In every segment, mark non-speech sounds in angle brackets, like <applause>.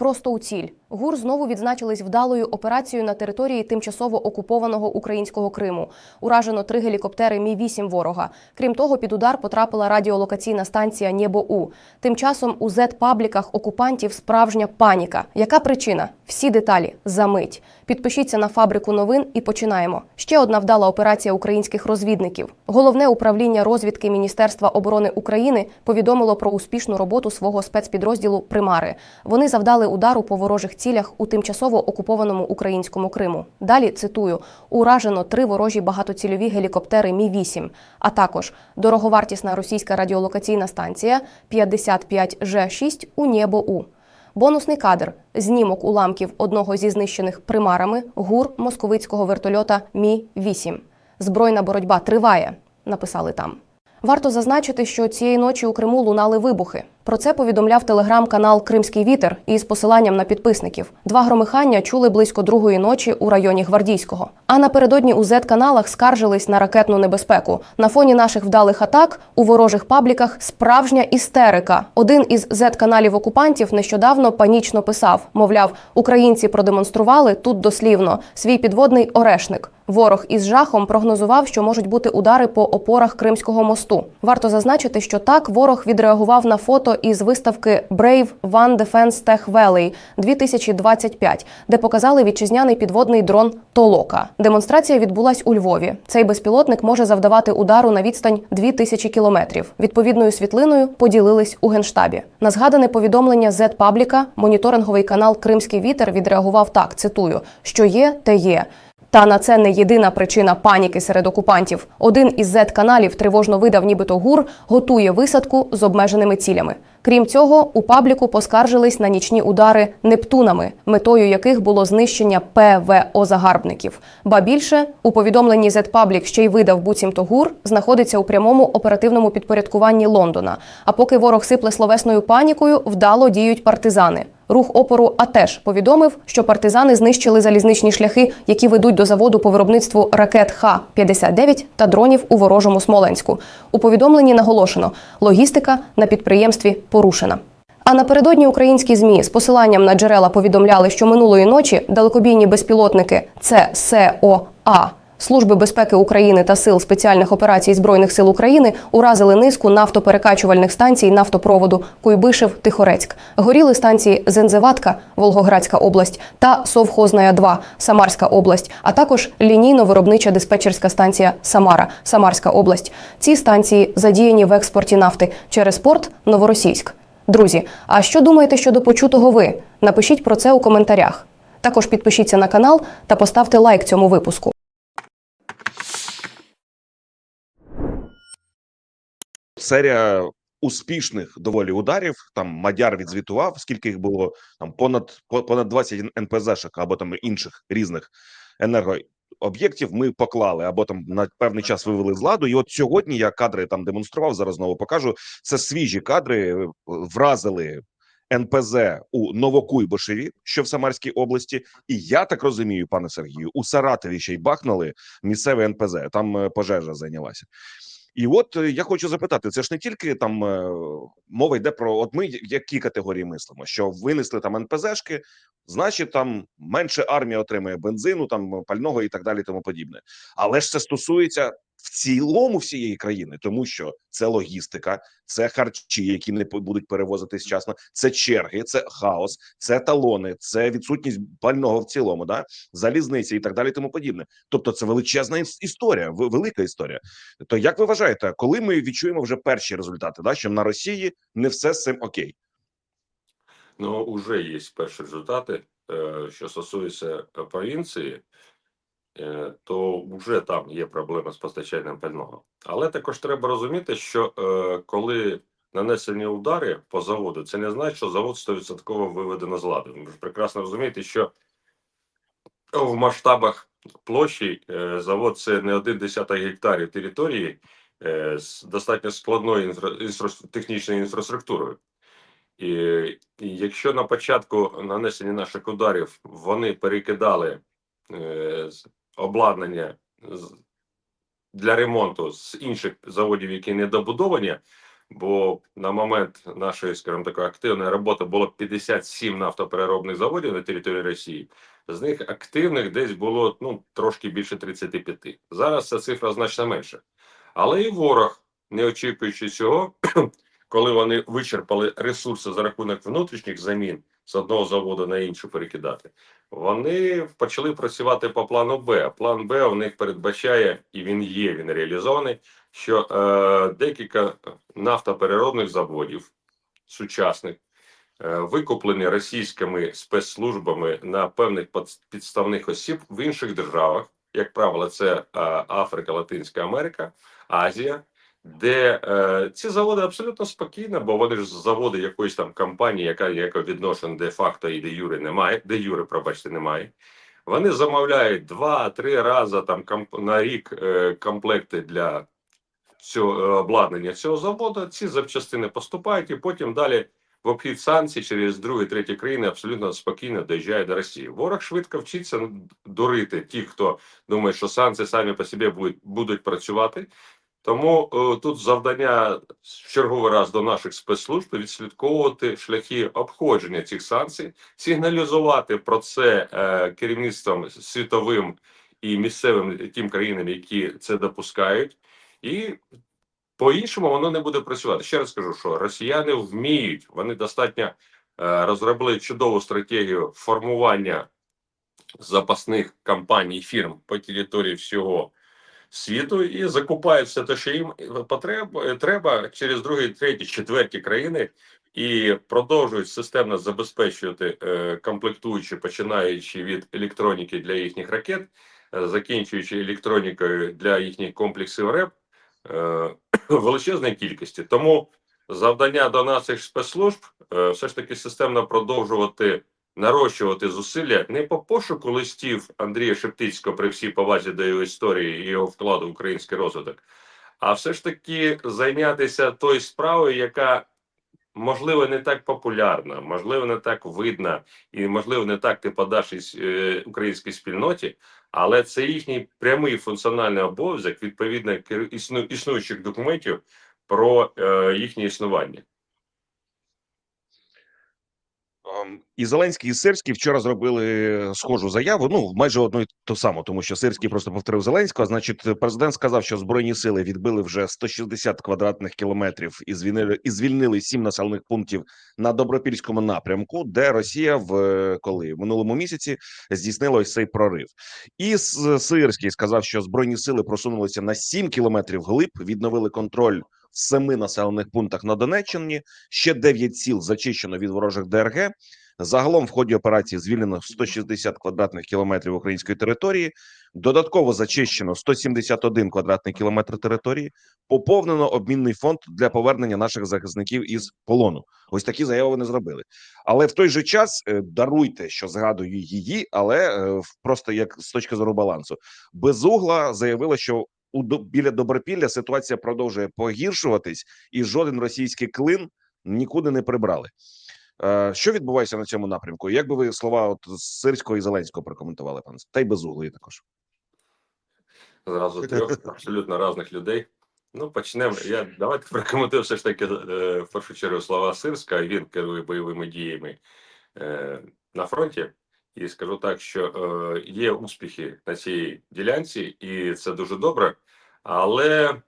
просто у ціль. ГУР знову відзначились вдалою операцією на території тимчасово окупованого українського Криму. Уражено три гелікоптери Мі 8 ворога. Крім того, під удар потрапила радіолокаційна станція Нєбо У. Тим часом у зет-пабліках окупантів справжня паніка. Яка причина? Всі деталі за мить. Підпишіться на фабрику новин і починаємо. Ще одна вдала операція українських розвідників. Головне управління розвідки Міністерства оборони України повідомило про успішну роботу свого спецпідрозділу Примари. Вони завдали удару по ворожих цілях у тимчасово окупованому українському Криму. Далі цитую: уражено три ворожі багатоцільові гелікоптери Мі 8 а також дороговартісна російська радіолокаційна станція 55 Ж 6 у Нєбо У. Бонусний кадр знімок уламків одного зі знищених примарами гур московицького вертольота Мі 8 Збройна боротьба триває. Написали там. Варто зазначити, що цієї ночі у Криму лунали вибухи. Про це повідомляв телеграм-канал Кримський вітер із посиланням на підписників. Два громихання чули близько другої ночі у районі Гвардійського. А напередодні у Z-каналах скаржились на ракетну небезпеку. На фоні наших вдалих атак у ворожих пабліках справжня істерика. Один із Z-каналів окупантів нещодавно панічно писав: мовляв, українці продемонстрували тут дослівно свій підводний орешник. Ворог із жахом прогнозував, що можуть бути удари по опорах Кримського мосту. Варто зазначити, що так ворог відреагував на фото із виставки Brave One Defense Tech Valley 2025, де показали вітчизняний підводний дрон Толока. Демонстрація відбулась у Львові. Цей безпілотник може завдавати удару на відстань 2000 кілометрів. Відповідною світлиною поділились у генштабі. На згадане повідомлення Z Пабліка моніторинговий канал Кримський вітер відреагував так: цитую: що є, те є. Та на це не єдина причина паніки серед окупантів. Один із Z-каналів тривожно видав, нібито ГУР готує висадку з обмеженими цілями. Крім цього, у пабліку поскаржились на нічні удари нептунами, метою яких було знищення ПВО загарбників. Ба більше у повідомленні Z-Public ще й видав буцімто ГУР знаходиться у прямому оперативному підпорядкуванні Лондона. А поки ворог сипле словесною панікою, вдало діють партизани. Рух опору АТЕШ повідомив, що партизани знищили залізничні шляхи, які ведуть до заводу по виробництву ракет Х-59 та дронів у ворожому Смоленську. У повідомленні наголошено, логістика на підприємстві порушена. А напередодні українські змі з посиланням на джерела повідомляли, що минулої ночі далекобійні безпілотники ЦСОА Служби безпеки України та сил спеціальних операцій збройних сил України уразили низку нафтоперекачувальних станцій нафтопроводу Куйбишев Тихорецьк. Горіли станції Зензеватка, Волгоградська область та Совхозная 2 Самарська область, а також лінійно-виробнича диспетчерська станція Самара, Самарська область. Ці станції задіяні в експорті нафти через порт Новоросійськ. Друзі, а що думаєте щодо почутого ви? Напишіть про це у коментарях. Також підпишіться на канал та поставте лайк цьому випуску. Серія успішних доволі ударів. Там Мадяр відзвітував, скільки їх було там понад понад 20 НПЗ-шок або там інших різних енергооб'єктів. Ми поклали або там на певний час вивели з ладу. І от сьогодні я кадри там демонстрував. Зараз знову покажу. Це свіжі кадри. е, Вразили. НПЗ у Новокуйбишеві, що в Самарській області, і я так розумію, пане Сергію, у Саратові ще й бахнули місцеве НПЗ. Там е, пожежа зайнялася. І от е, я хочу запитати: це ж не тільки там е, мова йде про от ми які категорії мислимо, що винесли там НПЗшки, значить там менше армія отримує бензину, там пального і так далі, тому подібне. Але ж це стосується в цілому всієї країни, тому що це логістика, це харчі, які не будуть перевозитись вчасно, це черги, це хаос, це талони, це відсутність пального в цілому, да залізниці і так далі, тому подібне. Тобто, це величезна історія, велика історія. То як ви вважаєте, коли ми відчуємо вже перші результати, да що на Росії не все з цим окей? Ну, вже є перші результати. Е, Що стосується е, провінції, то вже там є проблема з постачанням пального. Але також треба розуміти, що е, коли нанесені удари по заводу, це не значить, що завод 100% виведено з ладу. Ви ж прекрасно розумієте, що в масштабах площі е, завод це не один десяток гектарів території е, з достатньо складною інфра... інфра- технічною інфраструктурою. І, і якщо на початку нанесення наших ударів вони перекидали е, обладнання для ремонту з інших заводів, які не добудовані, Бо на момент нашої, скажімо такої активної роботи було 57 нафтопереробних заводів на території Росії. З них активних десь було ну трошки більше 35. Зараз ця цифра значно менша. Але і ворог, не очікуючи цього, <clears throat> коли вони вичерпали ресурси за рахунок внутрішніх замін з одного заводу на інший перекидати, вони почали працювати по плану Б. План Б у них передбачає, і він є, він реалізований, що е, декілька нафтопереробних заводів сучасних е, викуплені російськими спецслужбами на певних підставних осіб в інших державах. Як правило, це е, Африка, Латинська Америка, Азія, де е, ці заводи абсолютно спокійно, бо вони ж заводи якоїсь там компанії, яка яка відношень де-факто і де юри немає, де юри, пробачте, немає. Вони замовляють два-три рази там комп- на рік е, комплекти для цього е, обладнання цього заводу. Ці запчастини поступають, і потім далі в обхід санкцій через другі треті країни абсолютно спокійно доїжджає до Росії. Ворог швидко вчиться дурити ті, хто думає, що санкції самі по собі будуть, будуть працювати. Тому е, тут завдання в черговий раз до наших спецслужб відслідковувати шляхи обходження цих санкцій, сигналізувати про це е, керівництвом світовим і місцевим тим країнам, які це допускають, і по-іншому воно не буде працювати. Ще раз скажу, що росіяни вміють, вони достатньо е, розробили чудову стратегію формування запасних компаній фірм по території всього світу і закупають все те, що їм потреб, треба через другі, треті, четверті країни. І продовжують системно забезпечувати е, комплектуючі, починаючи від електроніки для їхніх ракет, е, закінчуючи електронікою для їхніх комплексів РЕП е, <coughs> величезної кількості. Тому завдання до наших спецслужб е, все ж таки системно продовжувати нарощувати зусилля не по пошуку листів Андрія Шептицького при всій повазі до його історії і його вкладу в український розвиток, а все ж таки зайнятися тою справою, яка можливо не так популярна, можливо, не так видна, і можливо не так ти подаш е, українській спільноті, але це їхній прямий функціональний обов'язок відповідно існу, існуючих документів про е, їхнє існування. І Зеленський і Сирський вчора зробили схожу заяву. Ну майже одну і ту саму, тому що Сирський просто повторив Зеленського. Значить, президент сказав, що збройні сили відбили вже 160 квадратних кілометрів і звільнили і звільнили сім населених пунктів на добропільському напрямку, де Росія в е, коли в минулому місяці здійснила ось цей прорив. І Сирський сказав, що збройні сили просунулися на 7 кілометрів глиб, відновили контроль в семи населених пунктах на Донеччині. Ще 9 сіл зачищено від ворожих ДРГ. Загалом в ході операції звільнено 160 квадратних кілометрів української території. Додатково зачищено 171 квадратний кілометр території. Поповнено обмінний фонд для повернення наших захисників із полону. Ось такі заяви вони зробили. Але в той же час е, даруйте, що згадую її, але е, просто як з точки зору балансу. Безугла заявила, що у біля Добропілля ситуація продовжує погіршуватись, і жоден російський клин нікуди не прибрали. Е, Що відбувається на цьому напрямку? Як би ви слова от Сирського і Зеленського прокоментували, пане? Та й безуглої також. Зразу трьох абсолютно різних людей. Ну, почнемо. Я давайте прокоментую все ж таки е, в першу чергу слова Сирська. Він керує бойовими діями е, на фронті. І скажу так, що є успіхи на цій ділянці, і це дуже добре. Але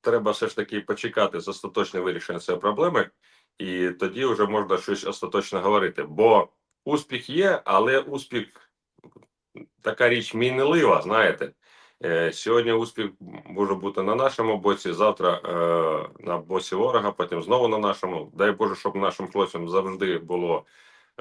треба все ж таки почекати з остаточне вирішення цієї проблеми, і тоді вже можна щось остаточно говорити. Бо успіх є, але успіх така річ мінлива, знаєте. Е, Сьогодні успіх може бути на нашому боці, завтра е, на боці ворога, потім знову на нашому. Дай Боже, щоб нашим хлопцям завжди було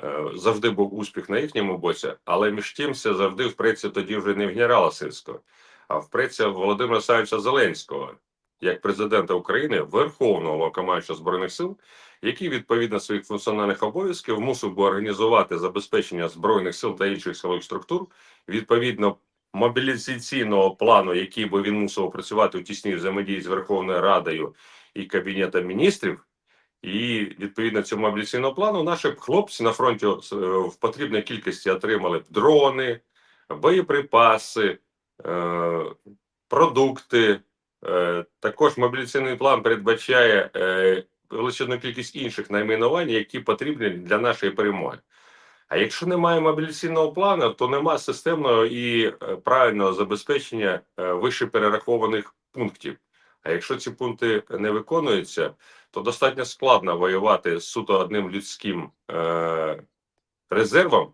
е, завжди був успіх на їхньому боці, але між тим це завжди впреться тоді вже не в генерала Сирського, а впреться Володимира Олександровича Зеленського як президента України, Верховного Головнокомандуюча збройних сил, який відповідно своїх функціональних обов'язків мусив би організувати забезпечення збройних сил та інших силових структур відповідно мобілізаційного плану, який би він мусив опрацювати у тісній взаємодії з Верховною Радою і Кабінетом міністрів. І відповідно цього мобілізаційного плану наші хлопці на фронті е, в потрібній кількості отримали б дрони, боєприпаси, продукти, Е, Також мобілізаційний план передбачає е, величезну кількість інших найменувань, які потрібні для нашої перемоги. А якщо немає мобілізаційного плану, то немає системного і е, правильного забезпечення е, вище перерахованих пунктів. А якщо ці пункти не виконуються, то достатньо складно воювати з суто одним людським е, резервом,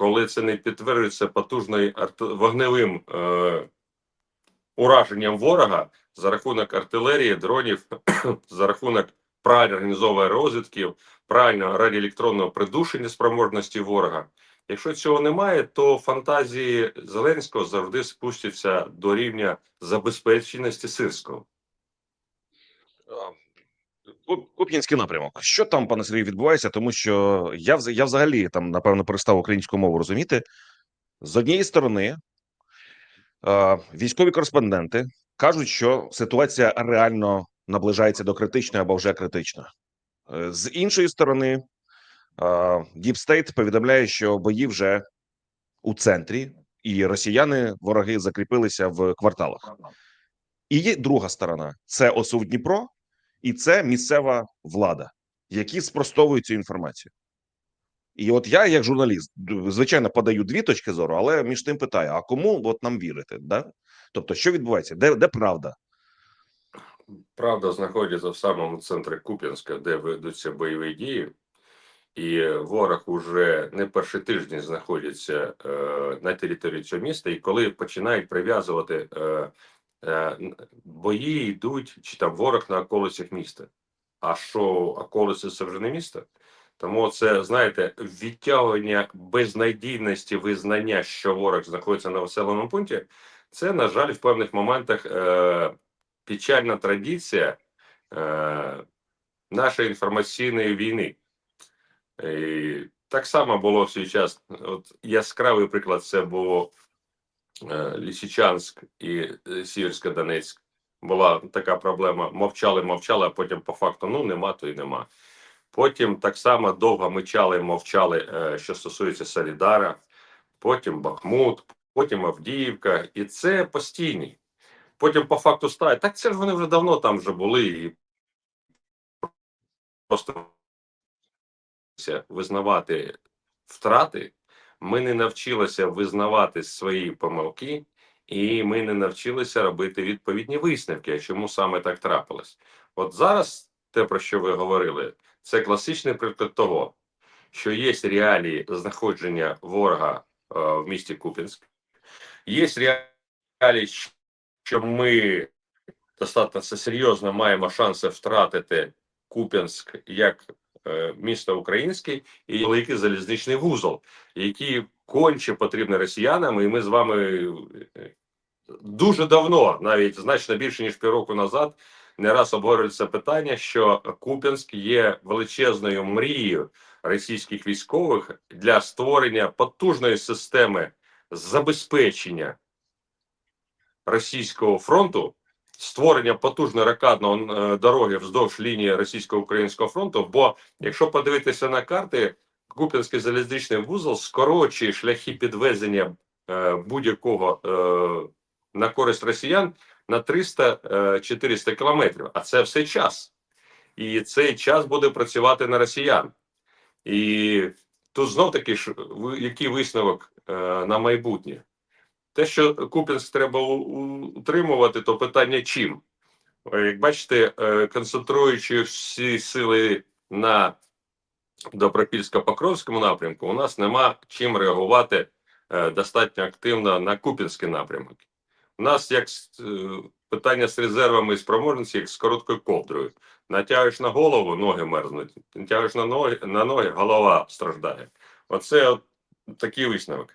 коли це не підтверджується потужною арт- вогневим е, ураженням ворога за рахунок артилерії, дронів, <clears throat> за рахунок правильно організованої розвідки, правильного радіоелектронного придушення спроможності ворога. Якщо цього немає, то фантазії Зеленського завжди спустяться до рівня забезпеченості сирського. Куп- Куп'янський напрямок. Що там, пане Сергію, відбувається? Тому що я, я взагалі там, напевно, перестав українську мову розуміти. З однієї сторони, е, військові кореспонденти кажуть, що ситуація реально наближається до критичної або вже критична. Е, З іншої сторони, Діп Стейт повідомляє, що бої вже у центрі, і росіяни, вороги, закріпилися в кварталах. І є друга сторона: це ОСУ Дніпро, і це місцева влада, які спростовують цю інформацію. І от я, як журналіст, звичайно, подаю дві точки зору, але між тим питаю: а кому от нам вірити? Да? Тобто, що відбувається? Де, де правда? Правда знаходиться в самому центрі Куп'янська, де ведуться бойові дії, і ворог уже не перший тиждень знаходиться е, на території цього міста. І коли починають прив'язувати е, бої, йдуть чи там ворог на околицях міста. А що околиці це вже не місто? Тому це знаєте відтягування безнадійності визнання, що ворог знаходиться на населеному пункті. Це на жаль в певних моментах е, печальна традиція е, нашої інформаційної війни. І так само було в свій час. От яскравий приклад це було е, Лисичанськ і е, Сіверська Донецьк. Була така проблема. Мовчали, мовчали, а потім по факту ну нема, то й нема. Потім так само довго мичали, мовчали, е, що стосується Солідара, потім Бахмут, потім Авдіївка, і це постійний. Потім по факту стає. Так це ж вони вже давно там вже були і просто визнавати втрати. Ми не навчилися визнавати свої помилки, і ми не навчилися робити відповідні висновки. Чому саме так трапилось? От зараз те, про що ви говорили, це класичний приклад того, що є реалії знаходження ворога е, в місті Купінськ, є реалії, що ми достатньо серйозно маємо шанси втратити Куп'янськ як е, місто українське і великий залізничний вузол, який конче потрібний росіянам, і ми з вами е, дуже давно, навіть значно більше ніж півроку назад, не раз обговорювали питання, що Куп'янськ є величезною мрією російських військових для створення потужної системи забезпечення російського фронту, створення потужної ракадної е, дороги вздовж лінії російсько-українського фронту. Бо якщо подивитися на карти, Куп'янський залізничний вузол скорочує шляхи підвезення е, будь-якого е, на користь росіян на 300-400 кілометрів. А це все час. І цей час буде працювати на росіян. І тут знов таки ж який висновок на майбутнє? Те, що Куп'янськ треба утримувати, то питання чим? Е, Як бачите, е, концентруючи всі сили на Добропільсько-Покровському напрямку, у нас нема чим реагувати е, достатньо активно на Куп'янський напрямок. У нас як питання з резервами і спроможності, як з короткою ковдрою. Натягуєш на голову, ноги мерзнуть. Натягуєш на ноги, на ноги, голова страждає. Оце от такий висновок.